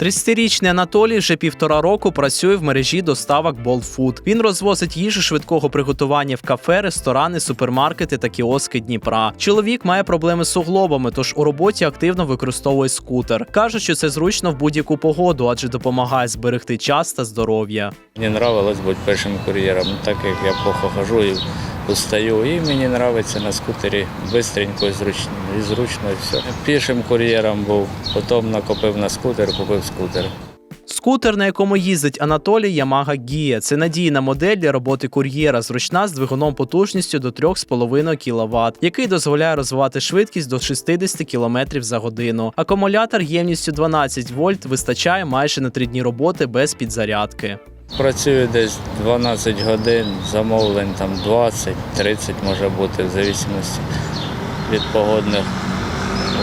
30-річний Анатолій вже півтора року працює в мережі доставок Food. Він розвозить їжу швидкого приготування в кафе, ресторани, супермаркети та кіоски Дніпра. Чоловік має проблеми з суглобами, тож у роботі активно використовує скутер. Каже, що це зручно в будь-яку погоду, адже допомагає зберегти час та здоров'я. Мені нравилось бути першим кур'єром, так як я плохо хожу і устаю. І мені подобається на скутері швидко і зручно, і зручно, і все. Пішим кур'єром був, потім накопив на скутер, купив скутер. Скутер, на якому їздить Анатолій Yamaha Gia. Це надійна модель для роботи кур'єра, зручна з двигуном потужністю до 3,5 кВт, який дозволяє розвивати швидкість до 60 км за годину. Акумулятор ємністю 12 вольт вистачає майже на 3 дні роботи без підзарядки. Працюю десь 12 годин, замовлень там 20-30 може бути, в залежності від погодних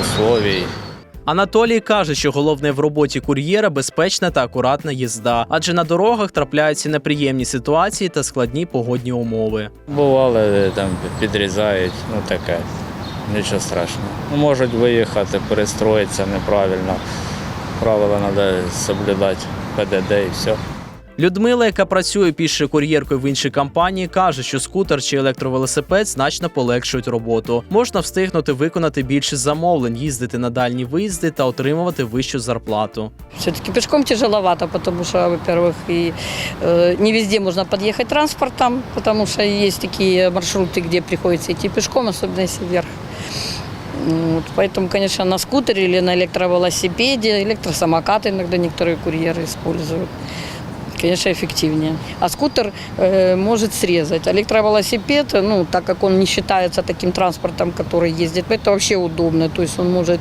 условій. Анатолій каже, що головне в роботі кур'єра безпечна та акуратна їзда, адже на дорогах трапляються неприємні ситуації та складні погодні умови. Бували там підрізають, ну таке, нічого страшного. Ну, Можуть виїхати, перестроїтися неправильно. Правила треба соблюдати ПДД і все. Людмила, яка працює пішою кур'єркою в іншій компанії, каже, що скутер чи електровелосипед значно полегшують роботу. Можна встигнути виконати більше замовлень, їздити на дальні виїзди та отримувати вищу зарплату. Все-таки пешком тяжеловато, потому что, во-первых, и э, не везде можно подъехать транспортом, потому что есть такие маршруты, где приходится идти пешком, особенно если вверх. Вот, поэтому, конечно, на скутере или на электровелосипеде, электросамокаты иногда некоторые курьеры используют. Конечно, эффективнее. А скутер э, может срезать. Электровелосипед, ну, так как он не считается таким транспортом, который ездит, это вообще удобно. То есть он может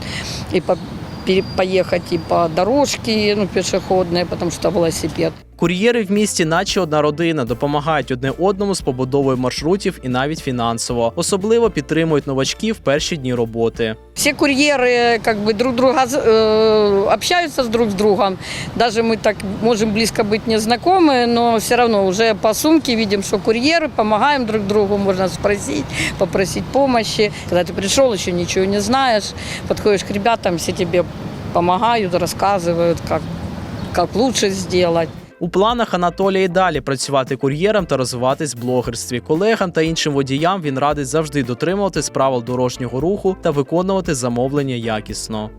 и по, пере- поехать и по дорожке ну, пешеходной, потому что велосипед. Кур'єри в місті, наче одна родина, допомагають одне одному з побудовою маршрутів і навіть фінансово. Особливо підтримують новачків в перші дні роботи. Все курьеры как бы друг друга э, общаются с друг с другом. Даже мы так можем близко быть не знакомы, но все равно уже по сумке видим, что курьеры, помогаем друг другу, можно спросить, попросить помощи. Когда ты пришел, еще ничего не знаешь, подходишь к ребятам, все тебе помогают, рассказывают, как, как лучше сделать. У планах Анатолія і далі працювати кур'єром та розвиватись в блогерстві. Колегам та іншим водіям він радить завжди дотримуватись правил дорожнього руху та виконувати замовлення якісно.